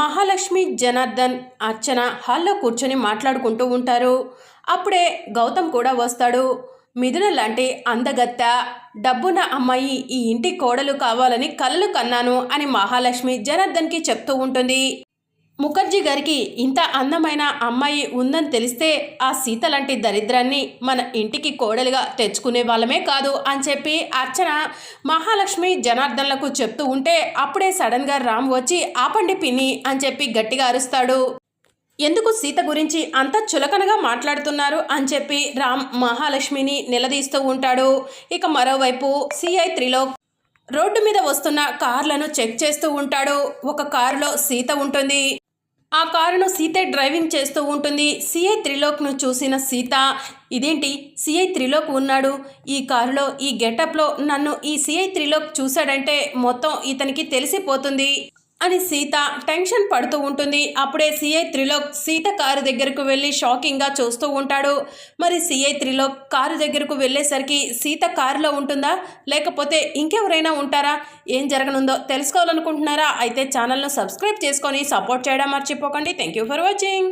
మహాలక్ష్మి జనార్దన్ అర్చన హాల్లో కూర్చొని మాట్లాడుకుంటూ ఉంటారు. అప్పుడే గౌతమ్ కూడా వస్తాడు. మిథున లాంటి అందగత్త డబ్బున్న అమ్మాయి ఈ ఇంటి కోడలు కావాలని కలలు కన్నాను అని మహాలక్ష్మి జనార్దన్కి చెప్తూ ఉంటుంది. ముఖర్జీ గారికి ఇంత అందమైన అమ్మాయి ఉందని తెలిస్తే ఆ సీత లాంటి దరిద్రాన్ని మన ఇంటికి కోడలుగా తెచ్చుకునే వాళ్ళమే కాదు అని చెప్పి అర్చన మహాలక్ష్మి జనార్దన్లకు చెప్తూ ఉంటే అప్పుడే సడన్గా రామ్ వచ్చి ఆపండి పిన్ని అని చెప్పి గట్టిగా అరుస్తాడు. ఎందుకు సీత గురించి అంత చులకనగా మాట్లాడుతున్నారు? అని చెప్పి రామ్ మహాలక్ష్మిని నిలదీస్తూ ఉంటాడు. ఇక మరోవైపు సిఐ త్రిలోక్ రోడ్డు మీద వస్తున్న కార్లను చెక్ చేస్తూ ఉంటాడు. ఒక కారులో సీత ఉంటుంది. ఆ కారును సీతే డ్రైవింగ్ చేస్తూ ఉంటుంది. సిఐ త్రిలోక్ను చూసిన సీత ఇదేంటి? సిఐ త్రిలోక్ ఉన్నాడు. ఈ కారులో ఈ గెటప్లో నన్ను ఈ సిఐ త్రిలోక్ చూశాడంటే మొత్తం ఇతనికి తెలిసిపోతుంది. అని సీత టెన్షన్ పడుతూ ఉంటుంది. అప్పుడే సిఐ త్రిలోక్ సీత కారు దగ్గరకు వెళ్ళి షాకింగ్గా చూస్తూ ఉంటాడు. మరి సిఐ త్రిలోక్ కారు దగ్గరకు వెళ్ళేసరికి సీత కారులో ఉంటుందా? లేకపోతే ఇంకెవరైనా ఉంటారా? ఏం జరగనుందో తెలుసుకోవాలనుకుంటున్నారా? అయితే ఛానల్ను సబ్స్క్రైబ్ చేసుకొని సపోర్ట్ చేయడం మర్చిపోకండి. Thank you for watching